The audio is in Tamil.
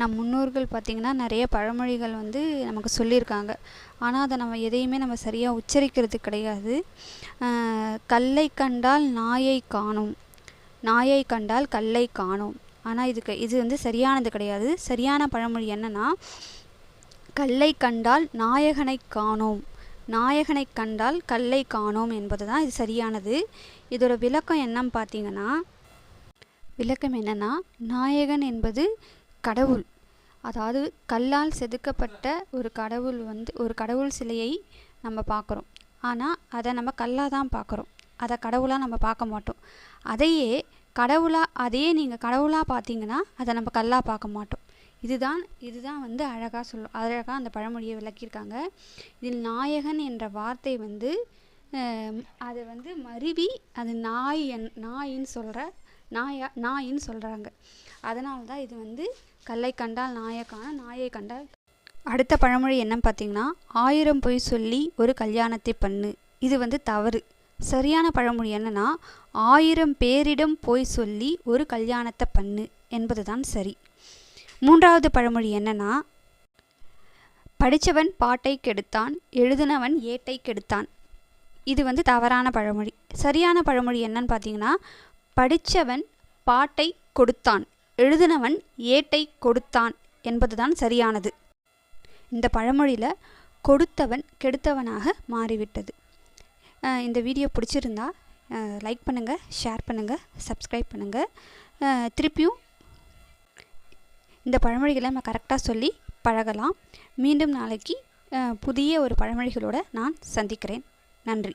நம் முன்னோர்கள் பார்த்திங்கன்னா நிறைய பழமொழிகள் வந்து நமக்கு சொல்லியிருக்காங்க. ஆனால் அதை நம்ம எதையுமே நம்ம சரியாக உச்சரிக்கிறது கிடையாது. கல்லை கண்டால் நாயை காணும். நாயை கண்டால் கல்லை காணும். ஆனால் இதுக்கு இது வந்து சரியானது கிடையாது. சரியான பழமொழி என்னன்னா கல்லை கண்டால் நாயகனை காணோம். நாயகனை கண்டால் கல்லை காணோம் என்பது தான் இது சரியானது. இதோட விளக்கம் என்னன்னு பார்த்தீங்கன்னா விளக்கம் என்னென்னா நாயகன் என்பது கடவுள். அதாவது கல்லால் செதுக்கப்பட்ட ஒரு கடவுள் வந்து ஒரு கடவுள் சிலையை நம்ம பார்க்குறோம். ஆனால் அதை நம்ம கல்லாக தான் பார்க்குறோம். அதை கடவுளாக நம்ம பார்க்க மாட்டோம். அதையே கடவுளாக அதையே நீங்கள் கடவுளாக பார்த்தீங்கன்னா அதை நம்ம கல்லாக பார்க்க மாட்டோம். இதுதான் இதுதான் வந்து அழகாக சொல்லும் அழகாக அந்த பழமொழியை விளக்கியிருக்காங்க. இதில் நாயகன் என்ற வார்த்தை வந்து அதை வந்து மருவி அது நாய் என் நாயின்னு சொல்கிற நாயா நாயின்னு சொல்கிறாங்க அதனால தான் இது வந்து கல்லை கண்டால் நாயக்கான நாயை கண்டால் அடுத்த பழமொழி என்னன்னு பார்த்தீங்கன்னா ஆயிரம் பொய் சொல்லி ஒரு கல்யாணத்தை பண்ணு. இது வந்து தவறு. சரியான பழமொழி என்னன்னா ஆயிரம் பேரிடம் போய் சொல்லி ஒரு கல்யாணத்தை பண்ணு என்பது தான் சரி. மூன்றாவது பழமொழி என்னன்னா படித்தவன் பாட்டை கெடுத்தான் எழுதினவன் ஏட்டை கெடுத்தான். இது வந்து தவறான பழமொழி. சரியான பழமொழி என்னன்னு பார்த்தீங்கன்னா படித்தவன் பாட்டை கொடுத்தான் எழுதினவன் ஏட்டை கொடுத்தான் என்பதுதான் சரியானது. இந்த பழமொழியில் கொடுத்தவன் கெடுத்தவனாக மாறிவிட்டது. இந்த வீடியோ பிடிச்சிருந்தா லைக் பண்ணுங்கள் ஷேர் பண்ணுங்கள் சப்ஸ்கிரைப் பண்ணுங்கள் திருப்பியும் இந்த பழமொழிகளை நம்ம கரெக்டாக சொல்லி பழகலாம். மீண்டும் நாளைக்கு புதிய ஒரு பழமொழிகளோடு நான் சந்திக்கிறேன். நன்றி.